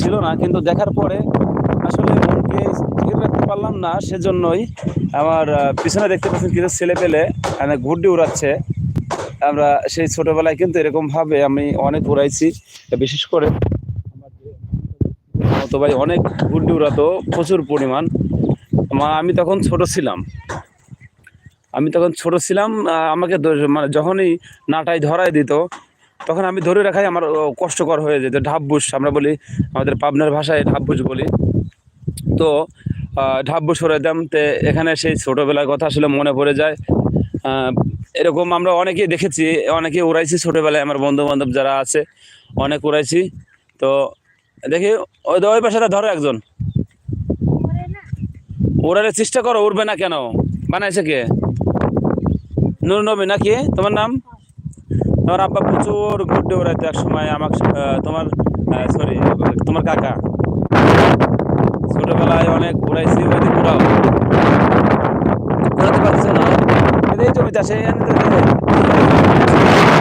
ছিল না, কিন্তু দেখার পরে আসলে মনকে স্থির রাখতে পারলাম না, সেজন্যই আমার পিছনে দেখতে পাচ্ছেন কিছু ছেলে পেলে মানে ঘুরডি উড়াচ্ছে। আমরা সেই ছোটবেলায় কিন্তু এরকমভাবে আমি অনেক উড়াইছি, বিশেষ করে তো ভাই অনেক ঘুরডি উড়াতো, প্রচুর পরিমাণ। মা- আমি তখন ছোট ছিলাম। আমি তখন ছোট ছিলাম আমাকে মানে যখনই নাটাই ধরাই দিত তখন আমি ধরে রাখাই আমার কষ্টকর হয়ে যেত, ঢাববুস, আমরা বলি আমাদের পাবনার ভাষায় ঢাববুস বলি। তো সরে দিতাম, তে এখানে সেই ছোটোবেলার কথা আসলে মনে পড়ে যায়। এরকম আমরা অনেকেই দেখেছি অনেকে উড়াইছি ছোটোবেলায়, আমার বন্ধু বান্ধব যারা আছে, অনেক উড়াইছি। তো, দেখি, ওই ওই পাশে ধরো একজন। ওড়ার চেষ্টা করো, উড়বে না কেন? বানাইছে কে? নুর নবী নাকি? তোমার নাম? তোমার আব্বা প্রচুর ঘুরতে উড়াইতো এক সময়, আমাকে তোমার সরি তোমার কাকা। ছোটবেলায় অনেক উড়াইছি ওইদিকে উড়াও উড়াতে পারছ না। এই জমিতে আসে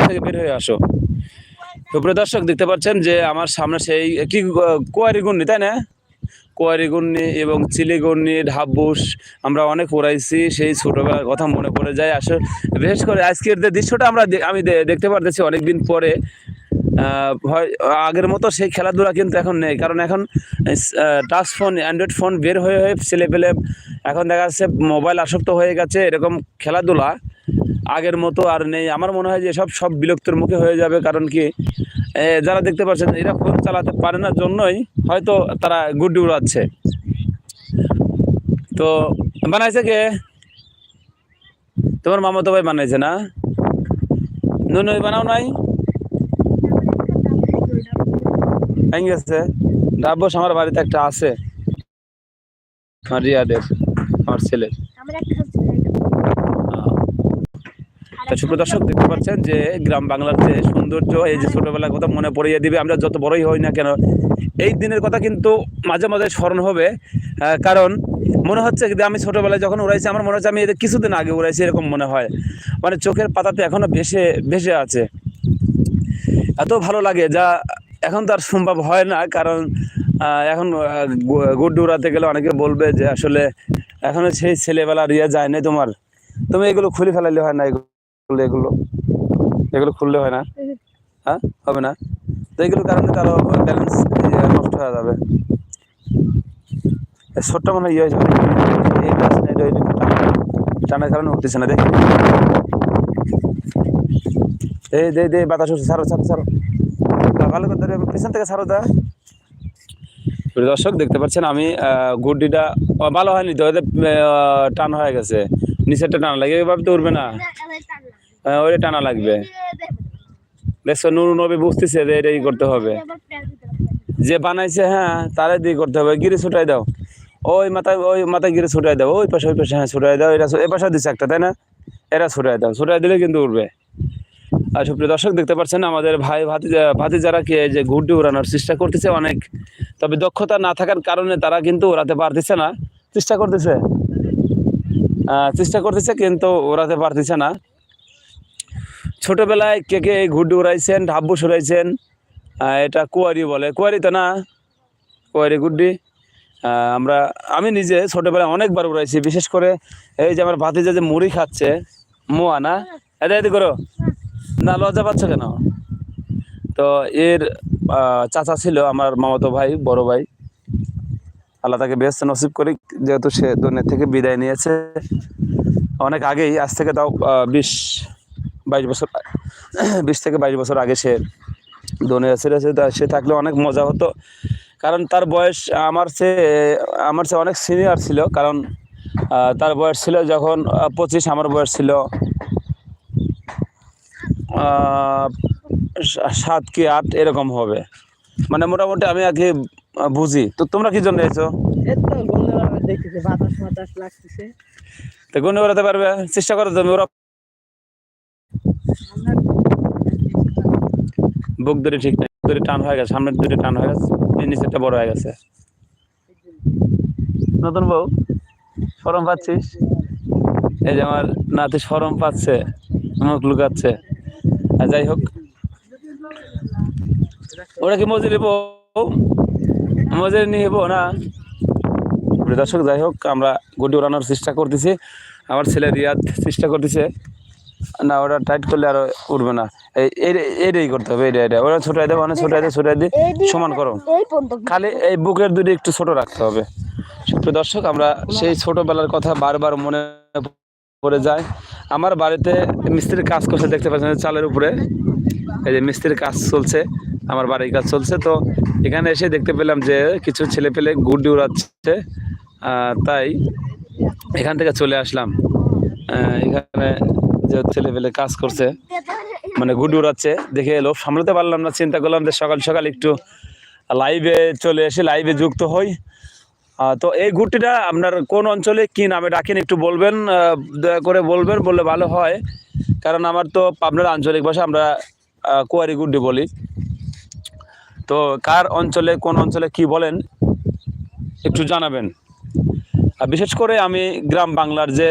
থেকে বের হয়ে আসো। সুপ্রিয় দর্শক, দেখতে পাচ্ছেন যে আমার সামনে সেই, কি কোয়ারি গুন্নি তাই না? কোয়ারি গুন্নি এবং চিলি গুন্নি ঢাবুস আমরা অনেক উড়াইছি সেই ছোটবেলার কথা মনে পড়ে যায়। আসলে বিশেষ করে আজকের যে দৃশ্যটা আমরা আমি দেখতে পারতেছি অনেকদিন পরে। হয় আগের মতো সেই খেলাধুলা কিন্তু এখন নেই, কারণ এখন টাচ ফোন, অ্যান্ড্রয়েড ফোন বের হয়ে হয়ে ছেলে পেলে এখন দেখা যাচ্ছে মোবাইল আসক্ত হয়ে গেছে, এরকম খেলাধুলা। আগের মতো আর নেই। আমার মনে হয় যে সব সব বিলুপ্তির মুখে হয়ে যাবে, কারণ কি যারা দেখতে পাচ্ছেন, এরা ফোন চালাতে পারে না জন্যই হয়তো তারা গুড্ডি উড়াচ্ছে। তো, বানাইছে কে? তোমার মামা তো ভাই বানাইছে না? নুন, বানাও নাই? গেছে। ডাব্বস আমার বাড়িতে একটা আছে। আমার আমার ছেলের তা সুপ্রদর্শক দেখতে পাচ্ছেন যে গ্রাম বাংলার যে সৌন্দর্য, এই যে ছোটবেলার কথা মনে পড়িয়ে দিবে, আমরা যত বড়ই হই না কেন, এই দিনের কথা কিন্তু মাঝে মাঝে স্মরণ হবে। কারণ মনে হচ্ছে আমি ছোটবেলায় যখন উড়াইছি, আমার মনে হচ্ছে আমি কিছুদিন আগে উড়াইছি, এরকম মনে হয়। মানে চোখের পাতাতে এখনও ভেসে ভেসে আছে। এত ভালো লাগে যা এখন তো আর সম্ভব হয় না, কারণ এখন গুড্ডু উড়াতে গেলে অনেকে বলবে যে আসলে এখনও সেই ছেলেবেলা রিয়া যায় না তোমার। তুমি এগুলো খুলে ফেলাইলে হয় না এগুলো। এগুলো এগুলো খুললে হয় না? হ্যাঁ হবে না? তো এগুলোর কারণে তারও ব্যালেন্স নষ্ট হয়ে যাবে। এই ছোট্ট মনে হয় ইয়ে হয়েছে এইটা এটা টানার কারণে উঠতেছে না দেখি। এই দে দে বাতাস উঠছে ছাড়ো ছাড়ো না, ভালো করে ধরে পিছন থেকে ছাড়ো দা। দর্শক দেখতে পাচ্ছেন আমি গুড্ডিটা ভালো হয়নি তো টান হয়ে গেছে। নিচেরটা টান লাগে এভাবে তো উঠবে না। ওইটা টানা লাগবে। দেখছ, নুরু নবী বুঝতেছে যে এটাই করতে হবে। যে বানাইছে হ্যাঁ তারে দিয়ে করতে হবে। গিরে ছুটাই দাও। ওই মাথায় ওই মাথায় গিরে ছুটাই দাও। ওই পাশে ওই পাশে হ্যাঁ ছুটাই দাও। এটা এ পাশে দিচ্ছে একটা, তাই না? এরা ছুটাই দাও। ছুটাই দিলে কিন্তু উঠবে আর সুপ্রিয় দর্শক, দেখতে পাচ্ছেন আমাদের ভাই ভাতিজা ভাতিজারা কি এই যে ঘুরটি উড়ানোর চেষ্টা করতেছে অনেক? তবে দক্ষতা না থাকার কারণে তারা কিন্তু ওড়াতে পারতেছে না। চেষ্টা করতেছে। চেষ্টা করতেছে কিন্তু উড়াতে পারতেছে না। ছোটবেলায় কে কে এই ঘুরডি উড়াইছেন ঢাব্বুস উড়াইছেন এটা কুয়ারি বলে। কুয়ারি তো না? কুয়ারি গুড্ডি? আমরা, আমি নিজে ছোটবেলায় অনেকবার উড়াইছি বিশেষ করে এই যে আমার ভাতিজা যে মুড়ি খাচ্ছে, মোয়া না? এটা এদি করো। না, লজ্জা পাচ্ছ কেন? তো এর চাচা ছিল আমার মামাতো ভাই, বড় ভাই। আল্লাহ তাকে ব্যস্ত নসিব করি যেহেতু সে দুনিয়া থেকে বিদায় নিয়েছে। অনেক আগেই, আজ থেকে তাও বিশ বাইশ বছর বিশ থেকে বাইশ বছর আগে সে দুনিয়া ছেড়েছে তা সে থাকলে অনেক মজা হতো। কারণ তার বয়স আমার চেয়ে আমার চেয়ে অনেক সিনিয়র ছিল। কারণ তার বয়স ছিল যখন পঁচিশ আমার বয়স ছিল সাত কি আট এরকম হবে। মানে মোটামুটি আমি আগে বুঝি। তো তোমরা কি জন্য এসো তো গুনে বেড়াতে পারবে? চেষ্টা করো তুমি ওরা বুক ধরে ঠিক নেই ধরে টান হয়ে গেছে সামনের দুটো টান হয়ে গেছে নিচেরটা বড় হয়ে গেছে। নতুন বউ? সরম পাচ্ছিস? এই যে আমার নাতি সরম পাচ্ছে মুখ লুকাচ্ছে। আর যাই হোক ওরা কি মজুরি বউ? মজে নিব না? দর্শক যাই হোক আমরা গুটি উড়ানোর চেষ্টা করতেছি। আমার ছেলে রিয়াদ চেষ্টা করতেছে। না ওটা টাইট করলে আর উঠবে না। এইটাই করতে হবে এইটা এটা ওরা ছোটাই দেবো অনেক ছোটাই দিয়ে ছোটাই দিয়ে সমান করো। খালি এই বুকের দুটি একটু ছোট রাখতে হবে। সুপ্রিয় দর্শক আমরা সেই ছোটবেলার কথা বারবার মনে পড়ে যায়। আমার বাড়িতে মিস্ত্রির কাজ করছে দেখতে পাচ্ছেন চালের উপরে। এই যে মিস্ত্রির কাজ চলছে আমার বাড়ির কাজ চলছে। তো এখানে এসে দেখতে পেলাম যে কিছু ছেলে পেলে গুড্ডি উড়াচ্ছে তাই এখান থেকে চলে আসলাম। এখানে যে ছেলে পেলে কাজ করছে মানে গুড্ডি উড়াচ্ছে দেখে এলো। সামলাতে পারলাম না, চিন্তা করলাম যে সকাল সকাল একটু লাইভে চলে এসে লাইভে যুক্ত হই। তো এই ঘুরটিটা আপনার কোন অঞ্চলে, কি নামে ডাকেন একটু বলবেন দয়া করে বলবেন, বললে ভালো হয়। কারণ আমার তো আপনার আঞ্চলিক ভাষা, আমরা কুয়ারি গুড্ডি বলি। তো কার অঞ্চলে, কোন অঞ্চলে কি বলেন, একটু জানাবেন। বিশেষ করে আমি গ্রাম বাংলার যে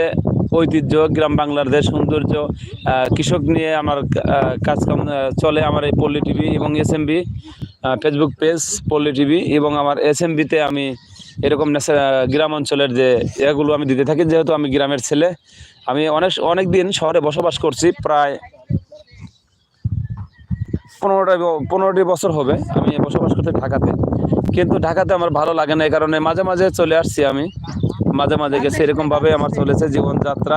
ঐতিহ্য, গ্রাম বাংলার যে সৌন্দর্য কৃষক নিয়ে আমার কাজকাম চলে আমার এই পল্লী টিভি এবং S M B Facebook page Palli TV এবং আমার এস এম বিতে আমি এরকম গ্রাম অঞ্চলের যে এগুলো আমি দিতে থাকি, যেহেতু আমি গ্রামের ছেলে, আমি অনেক অনেক দিন শহরে বসবাস করছি, প্রায় পনেরোটা, পনেরোটি বছর হবে আমি বসবাস করতে ঢাকাতে। কিন্তু ঢাকাতে আমার ভালো লাগে না, এই কারণে মাঝে মাঝে চলে আসছি আমি। মাঝে মাঝে গেছি এরকমভাবে আমার চলেছে জীবনযাত্রা।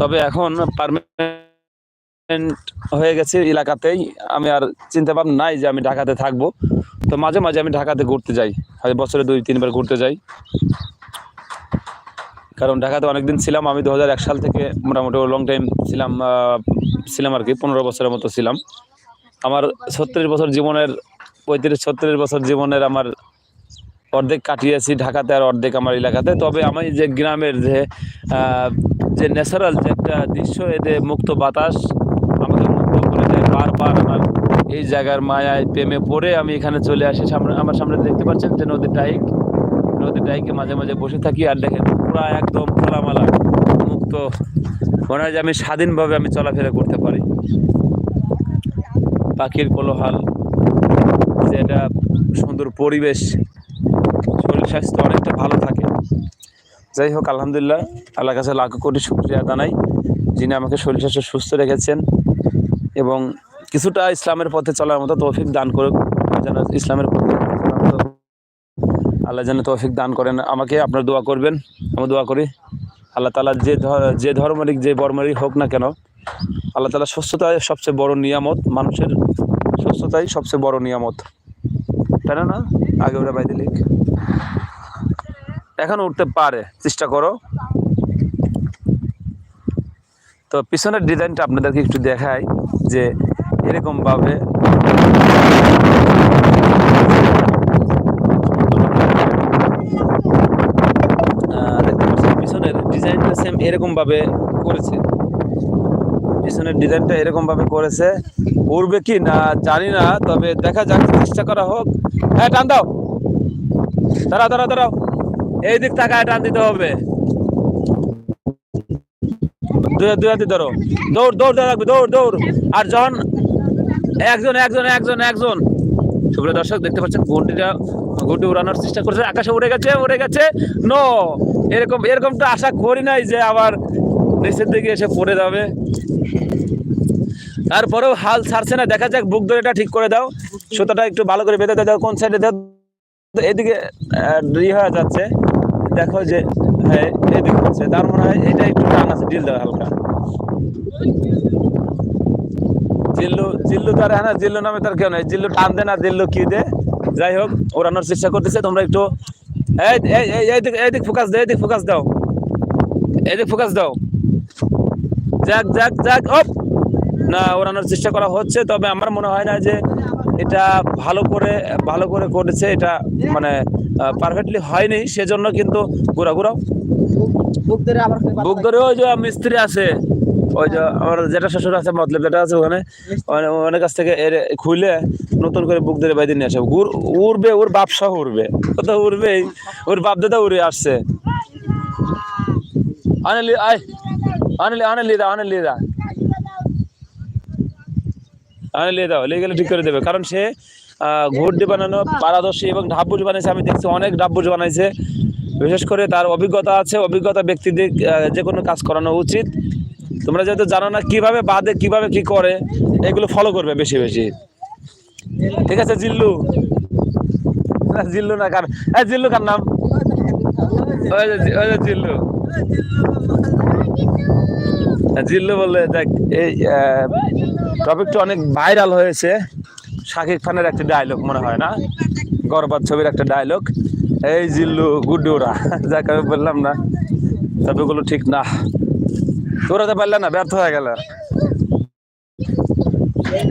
তবে এখন পারমানেন্ট হয়ে গেছে এলাকাতেই। আমি আর চিন্তা ভাবনা নাই যে আমি ঢাকাতে থাকব। তো মাঝে মাঝে আমি ঢাকাতে ঘুরতে যাই। হয় বছরে দুই, তিনবার ঘুরতে যাই। কারণ ঢাকাতে অনেকদিন ছিলাম। আমি দু হাজার এক সাল থেকে মোটামুটি লং টাইম ছিলাম ছিলাম আর কি, পনেরো বছরের মতো ছিলাম। আমার ছত্রিশ বছর জীবনের পঁয়ত্রিশ, ছত্রিশ বছর জীবনের আমার অর্ধেক কাটিয়েছি ঢাকাতে আর অর্ধেক আমার এলাকাতে। তবে আমি যে গ্রামের যে যে ন্যাচারাল যে একটা দৃশ্য এতে মুক্ত বাতাস আমাকে মুক্ত করে দেয় বারবার আমার এই জায়গার মায়ায় প্রেমে পড়ে আমি এখানে চলে আসি। সামনে, আমার সামনে দেখতে পাচ্ছেন যে নদীর ডাইক, নদীর ডাইকে মাঝে মাঝে বসে থাকি আর দেখেন পুরা একদম খোলামালা, মুক্ত। মনে হয় যে আমি স্বাধীনভাবে আমি চলাফেরা করতে পারি। পাখির কোলাহল যে এটা সুন্দর পরিবেশ, শরীর স্বাস্থ্য অনেকটা ভালো থাকে। যাই হোক, আলহামদুলিল্লাহ আল্লাহ কাছে লাখ কোটি শুক্রিয়া জানাই। যিনি আমাকে শরীর স্বাস্থ্য সুস্থ রেখেছেন এবং কিছুটা ইসলামের পথে চলার মতো তৌফিক দান করুক, যেন ইসলামের পথে আল্লাহ যেন তৌফিক দান করেন। আমাকে আপনার দোয়া করবেন, আমি দোয়া করি, আল্লাহ তালা যে যে ধর্মেরই যে বর্মেরই হোক না কেন, আল্লাহ তালা সুস্থতাই সবচেয়ে বড় নিয়ামত, মানুষের সুস্থতাই সবচেয়ে বড় নিয়ামত। তাই না? আগে ওরা বাইরে লিখ। এখন উঠতে পারে চেষ্টা করো। তো পিছনের ডিজাইনটা আপনাদেরকে একটু দেখাই যে এরকম ভাবে আহ, দেখতে পাচ্ছেন পিছনের ডিজাইনটা সেম এরকম ভাবে করেছে। পিছনের ডিজাইনটা এরকম ভাবে করেছে। উড়বে কি না জানি না তবে দেখা যাক চেষ্টা করা হোক। হ্যাঁ টান দাও। দাঁড়াও দাঁড়াও দাঁড়াও। এই দিক টান দিতে হবে। ধরো। দৌড় দৌড় দৌড় দৌড়। আর যখন একজন একজন একজন একজন। সুপ্রিয় দর্শক, দেখতে পাচ্ছেন উড়ানোর চেষ্টা করছে। আকাশে উড়ে গেছে উড়ে গেছে। নো এরকম এরকম তো আশা করি নাই যে আবার নিচের দিকে এসে পড়ে যাবে। তারপরেও হাল ছাড়ছে না। দেখা যাক, বুক ধরে এটা ঠিক করে দাও। সুতোটা একটু ভালো করে বেঁধে দাও। কোন সাইডে দাও এদিকে ই হয়ে যাচ্ছে। দেখো যে হ্যাঁ এদিকে হচ্ছে। তার মনে হয় এটা একটু টান আছে ডিল দাও হালকা। জিল্লু জিল্লু তার হ্যাঁ জিল্লু নামে তার কেউ নেই। জিল্লু টান দে না দিল্লু কি দে। যাই হোক, ওড়ানোর চেষ্টা করতেছে। তোমরা একটু ফোকাস দাও এইদিক ফোকাস দাও। এইদিক ফোকাস দাও। যাক যাক যাক অপ না, ওড়ানোর চেষ্টা করা হচ্ছে। তবে আমার মনে হয় না যে এটা ভালো করে ভালো করে করেছে, এটা মানে পারফেক্টলি হয়নি, সেজন্য কিন্তু ঘোরা ঘোরাও। বুক ধরে ওই যে মিস্ত্রি আছে, ওই যে আমার যেটা শ্বশুর আছে, মতলব যেটা আছে ওখানে ওনার কাছ থেকে এর খুলে নতুন করে বুক ধরে বাইরে নিয়ে আসে। উড়বে, ওর বাপ সহ উড়বে, ও তো উড়বেই, ওর বাপ দাদা উড়ে আসছে। অনেলি আয় অনেলি অনেলি দা অনেলি দা। অনেলি দাও লিয়ে গেলে ঠিক করে দেবে। কারণ সে ঘুরডি বানানো, পারদর্শী এবং ঢাব্বুজ বানাইছে আমি দেখছি অনেক ঢাব্বুজ বানাইছে। বিশেষ করে তার অভিজ্ঞতা আছে, অভিজ্ঞতা ব্যক্তিদের যে কোনো কাজ করানো উচিত। তোমরা যেহেতু জানো না কীভাবে বাদে, কীভাবে কি করে, এগুলো ফলো করবে বেশি বেশি। ঠিক আছে, জিল্লু? জিল্লু না কার? হ্যাঁ জিল্লু কার নাম? জিল্লু। জিল্লু বললে, দেখ, এই টপিকটা অনেক ভাইরাল হয়েছে। শাকিব খানের একটা ডায়লগ মনে হয় না? গর্বাদ ছবির একটা ডায়লগ এই জিল্লু গুড্ডুরা, যাকে আমি বললাম না ওগুলো ঠিক না। তোরাতে পারলে না, ব্যর্থ হয়ে গেল।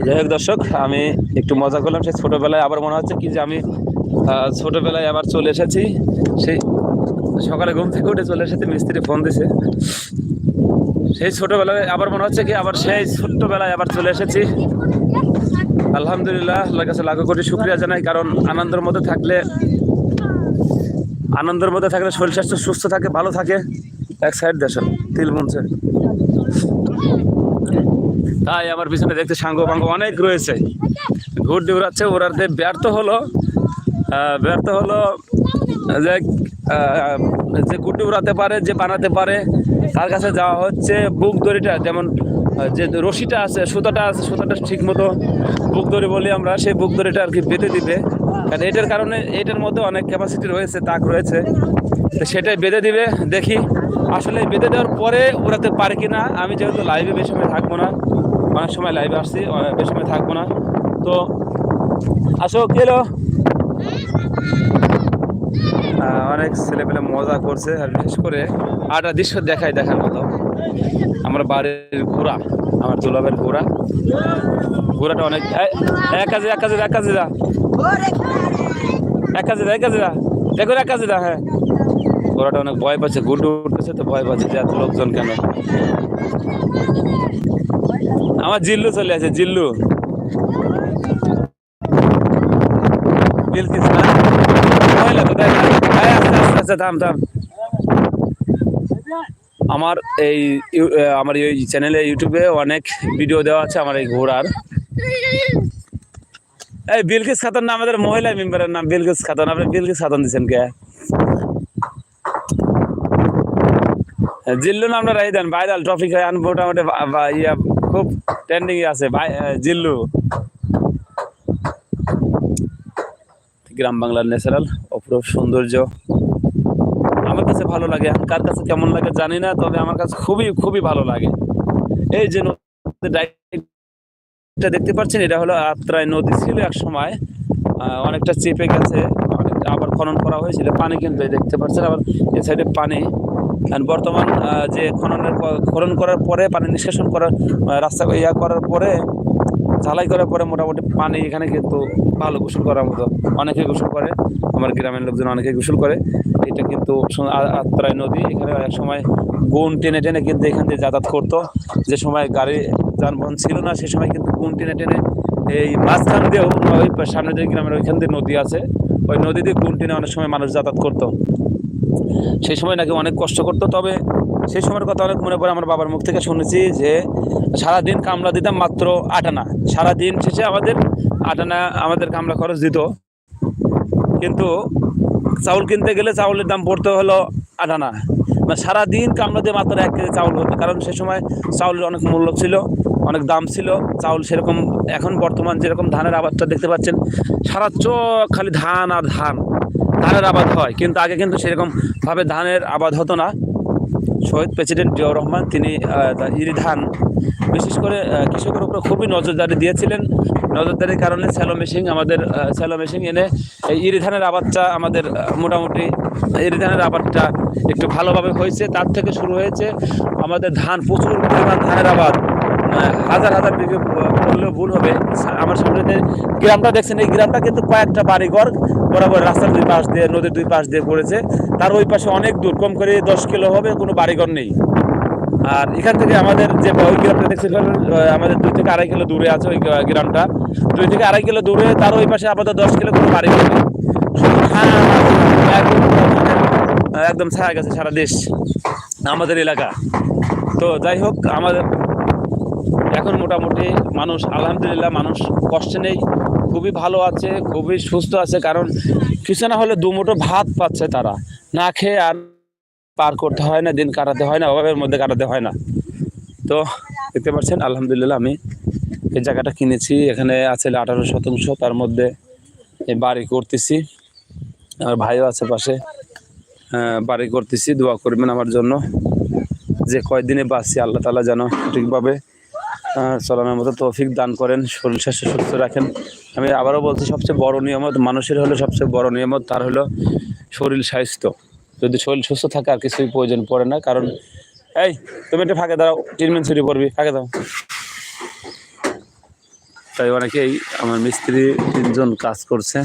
যাই হোক দর্শক, আমি একটু মজা করলাম সেই ছোটোবেলায়। আবার মনে হচ্ছে কি যে আমি ছোটোবেলায় আবার চলে এসেছি। সেই সকালে ঘুম থেকে উঠে চলে এসেছি, মিস্ত্রি ফোন দিছে। সেই ছোটবেলায় আবার মনে হচ্ছে কি আবার সেই ছোট্টবেলায় আবার চলে এসেছি। আলহামদুলিল্লাহ, আল্লাহর কাছে লাখো কোটি শুক্রিয়া জানাই, কারণ আনন্দের মধ্যে থাকলে আনন্দের মধ্যে থাকলে শরীর স্বাস্থ্য সুস্থ থাকে, ভালো থাকে। এক সাইড দেশেন তিল মনছে। তাই আমার পিছনে দেখতে সাঙ্গ পাঙ্গ অনেক রয়েছে। ঘুর দৌড়াচ্ছে ওরাতে ব্যর্থ হলো। ব্যর্থ হলো যে যে গুড্ডি উড়াতে পারে, যে বানাতে পারে, তার কাছে যাওয়া হচ্ছে। বুক দড়িটা, যেমন যে রশিটা আছে, সুতাটা আছে, সুতাটা ঠিক মতো বুক দড়ি বলি আমরা, সেই বুক দড়িটা আর কি বেঁধে দিবে। কারণ এটার কারণে, এটার মধ্যে অনেক ক্যাপাসিটি রয়েছে, তাক রয়েছে। তো সেটাই বেঁধে দিবে, দেখি। আসলে বেঁধে দেওয়ার পরে উড়াতে পারে কি না আমি যেহেতু লাইভে বেশি সময় থাকব না, অনেক সময় লাইভে আসছি বেশি সময় থাকব না। তো আসো কেলো অনেক ছেলেপেলে মজা করছে, আর বিশেষ করে আটা দৃশ্য দেখায় দেখার মতো। আমার বাড়ির ঘোড়া, আমার দুলাবের ঘোড়া। ঘোড়াটা অনেক এক কাজে এক কাজে এক কাজে যা এক কাজে যা এক কাজে যা দেখো, এক কাজে যা হ্যাঁ। ঘোড়াটা অনেক ভয় পাচ্ছে, গুড্ডু উঠতেছে তো ভয় পাচ্ছে যে এত লোকজন কেন? আমার জিল্লু চলে আছে জিল্লু। না? তো আস্তে থাম থাম। আমার এই আমার এই চ্যানেলে, ইউটিউবে অনেক ভিডিও দেওয়া আছে, আমার এই ঘোড়ার। এই বিলকিস খাতুন না আমাদের মহিলা মেম্বারের নাম, বিলকিস খাতুন। আপনি বিলকিস খাতুন দিচ্ছেন কে? জিল্লু নামটা রাই দেন, ভাইরাল টপিক হয় মোটামুটি খুব ট্রেন্ডিং আছে জিল্লু। গ্রাম বাংলার ন্যাচারাল, অপরূপ সৌন্দর্য। আমার কাছে ভালো লাগে। এখন কার কাছে কেমন লাগে জানি না, তবে আমার কাছে খুবই খুবই ভালো লাগে। এই যে ডাইরেক্টটা দেখতে পাচ্ছেন, এটা হলো আত্রাই নদী ছিল এক সময়। অনেকটা চেপে গেছে আবার খনন করা হয়েছিল। পানি কিন্তু দেখতে পাচ্ছেন, আবার এ সাইডে পানি। বর্তমান যে খননের খনন করার পরে, পানি নিষ্কাশন করার রাস্তা, ইয়া করার পরে ঝালাই করার পরে মোটামুটি পানি এখানে কিন্তু ভালো গোসল করার মতো। অনেকে গোসল করে, আমার গ্রামের লোকজন অনেকে গোসল করে। এটা কিন্তু সু- আ- আত্রাই নদী, এখানে এক সময় গুণ টেনে টেনে কিন্তু এখান দিয়ে যাতায়াত করতো। যে সময় গাড়ি যানবাহন ছিল না, সে সময় কিন্তু গুণ টেনে টেনে এই মাঝখান দিয়েও ওই সামনে যে গ্রামের ওইখান দিয়ে নদী আছে, ওই নদী দিয়ে গুণ টেনে অনেক সময় মানুষ যাতায়াত করতো। সেই সময় নাকি অনেক কষ্ট করতো, তবে সেই সময়ের কথা অনেক মনে পড়ে আমার বাবার মুখ থেকে শুনেছি যে সারাদিন কামলা দিতাম মাত্র আটানা সারাদিন শেষে আমাদের আটানা আমাদের কামলা খরচ দিত। কিন্তু চাউল কিনতে গেলে চাউলের দাম পড়তে হলো আটানা মানে সারাদিন কামলা দিয়ে মাত্র এক কেজি চাউল হতো। কারণ সে সময় চাউলের অনেক মূল্য ছিল, অনেক দাম ছিল। চাউল সেরকম এখন বর্তমান যেরকম ধানের আবাদটা দেখতে পাচ্ছেন, সারা চোখ খালি ধান আর ধান। ধানের আবাদ হয়, কিন্তু আগে কিন্তু সেরকমভাবে ধানের আবাদ হতো না। শহীদ প্রেসিডেন্ট জিয়াউর রহমান, তিনি ইরি ধান বিশেষ করে কৃষকের উপরে খুবই নজরদারি দিয়েছিলেন। নজরদারির কারণে স্যালো মেশিন আমাদের স্যালো মেশিন এনে এই ইরি ধানের আবাদটা আমাদের মোটামুটি ইরি ধানের আবাদটা একটু ভালোভাবে হয়েছে। তার থেকে শুরু হয়েছে আমাদের ধান, প্রচুর পরিমাণ ধানের আবাদ। হাজার হাজার বিঘে বললেও ভুল হবে। আমার সামনে যে গ্রামটা দেখছেন এই গ্রামটা কিন্তু কয়েকটা বাড়িঘর বরাবর রাস্তার দুই পাশ দিয়ে নদীর দুই পাশ দিয়ে পড়েছে। তার ওই পাশে অনেক দূর কম করে দশ কিলো হবে কোনো বাড়িঘর নেই। আর এখান থেকে আমাদের যে ওই গ্রামটা দেখছেন আহ, আমাদের দুই থেকে আড়াই কিলো দূরে আছে ওই গ্রামটা। দুই থেকে আড়াই কিলো দূরে তার ওই পাশে আপাতত দশ কিলো কোনো বাড়িঘর নেই। আহ, একদম ছায়া গেছে সারা দেশ আমাদের এলাকা। তো যাই হোক আমাদের এখন মোটামুটি মানুষ আলহামদুলিল্লাহ মানুষ কষ্টে নেই। খুবই ভালো আছে খুবই সুস্থ আছে কারণ কিছু না হলে দুমুঠো ভাত পাচ্ছে তারা। না খেয়ে আর পার করতে হয় না দিন কাটাতে হয় না অভাবের মধ্যে কাটাতে হয় না। তো দেখতে পাচ্ছেন আলহামদুলিল্লাহ আমি এই জায়গাটা কিনেছি এখানে আছে আঠারো শতাংশ তার মধ্যে এই বাড়ি করতেছি। আমার ভাইও আছে পাশে আহ, বাড়ি করতেছি দোয়া করবেন আমার জন্য। যে কয়দিনে বাঁচছি আল্লাহ তালা যেন ঠিকভাবে আহ, চলানোর মতো তৌফিক দান করেন, শরীর স্বাস্থ্য সুস্থ রাখেন। আমি আবারও বলছি, সবচেয়ে বড় নিয়ামত মানুষের হলো সবচেয়ে বড় নিয়ামত, তার হলো শরীর স্বাস্থ্য। যদি শরীর সুস্থ থাকে, আর কিছুই প্রয়োজন পড়ে না, কারণ এই, তুমি একটু ফাঁকে দাও ট্রিটমেন্ট ছুটি পড়বি, ফাঁকে দাও তাই অনেকেই, আমার মিস্ত্রি তিনজন কাজ করছে।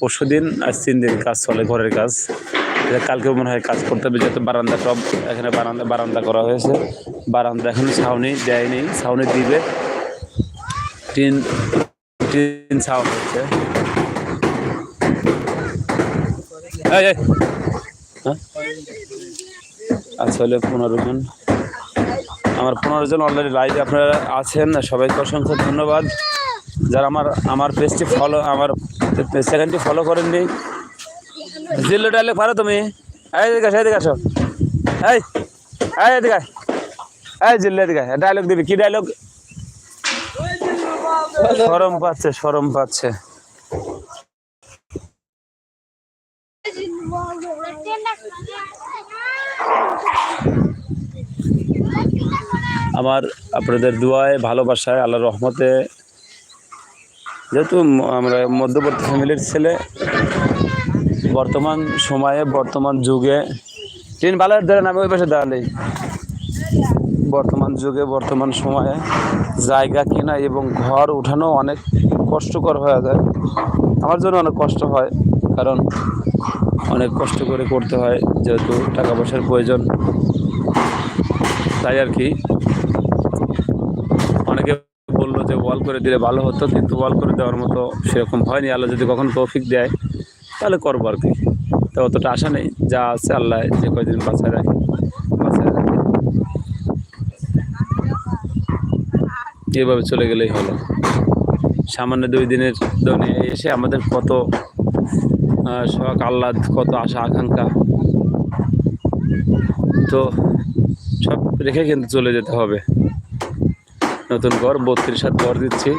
পরশু দিন আজ তিন দিন কাজ চলে, ঘরের কাজ। এটা কালকেও মনে হয় কাজ করতে হবে, যেহেতু বারান্দা সব এখানে বারান্দা বারান্দা করা হয়েছে। বারান্দা এখন ছাউনি দেয়নি, ছাউনি দিবে। টিন টিন ছাউন হচ্ছে। হ্যাঁ? আচ্ছা হলে পনেরো জন। আমার পনেরো জন অলরেডি লাইভে আপনারা আছেন, সবাইকে অসংখ্য ধন্যবাদ। যারা আমার আমার পেজটি ফলো আমার সেকেন্ডটি ফলো করেননি জিল্লো ডায়লগ পারো তুমি। এদিকে এদিকে ডায়লগ দিবি, কি ডায়লগ? পাচ্ছে পাচ্ছে। আমার আপনাদের দোয়ায়, ভালোবাসায়, আল্লাহর রহমতে, যেহেতু আমরা মধ্যবর্তী ফ্যামিলির ছেলে বর্তমান সময়ে, বর্তমান যুগে। তিন বালের ধরে নামে ওই পাশে দাঁড়ালেই বর্তমান যুগে, বর্তমান সময়ে জায়গা কেনা এবং ঘর উঠানো অনেক কষ্টকর হয়ে যায়। আমার জন্য অনেক কষ্ট হয়, কারণ অনেক কষ্ট করে করতে হয়, যেহেতু টাকা পয়সার প্রয়োজন। তাই আর কি। অনেকে বলল যে, ওয়াল করে দিলে ভালো হতো, কিন্তু ওয়াল করে দেওয়ার মতো সেরকম হয়নি। আল্লাহ যদি কখন তৌফিক দেয় তাহলে করব আর কি। তো অতটা আশা নেই, যা আছে আল্লাহ যে কয়দিন বাঁচায় রাখে বাঁচায় রাখে। এভাবে চলে গেলেই হলো। সামান্য দুই দিনের দুনিয়ায় এসে আমাদের কত শখ, আহ্লাদ, কত আশা, আকাঙ্ক্ষা। তো সব রেখে কিন্তু চলে যেতে হবে। নতুন ঘর, বত্রিশ হাত ঘর দিচ্ছি।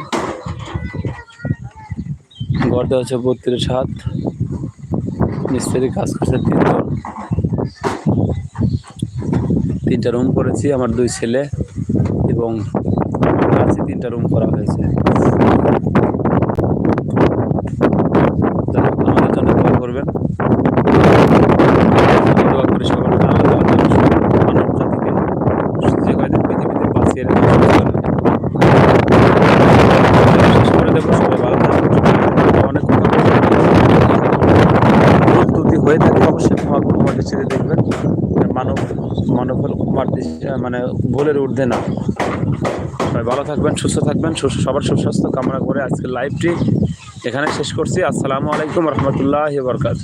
ঘর দেওয়া হচ্ছে বত্রিশ হাত। মিস্ত্রি কাজ করছে তিনজন। তিনটা রুম করেছি, আমার দুই ছেলে এবং তিনটা রুম করা হয়েছে যাই হোক, আমাদের জন্য দোয়া করবেন আমি দোয়া করি সবার জন্য আল্লাহ তাআলা যেন মানব জাতিকে যে কয়দিন পৃথিবীতে বাঁচিয়ে রেখে শেষ করে দেবো সবাই ভালো থাকবেন অনেক কথা বলছি। ভুল ত্রুটি হয়ে থাকে অবশ্যই ক্ষমা ক্ষমা দৃষ্টিতে দেখবেন মানব মানব হল ক্ষমার দৃষ্টি মানে ভুলের ঊর্ধ্বে না। সবাই ভালো থাকবেন, সুস্থ থাকবেন সবার সুস্বাস্থ্য কামনা করে আজকের লাইভটি এখানে শেষ করছি। আসসালামু আলাইকুম রহমতুল্লাহ বরকাত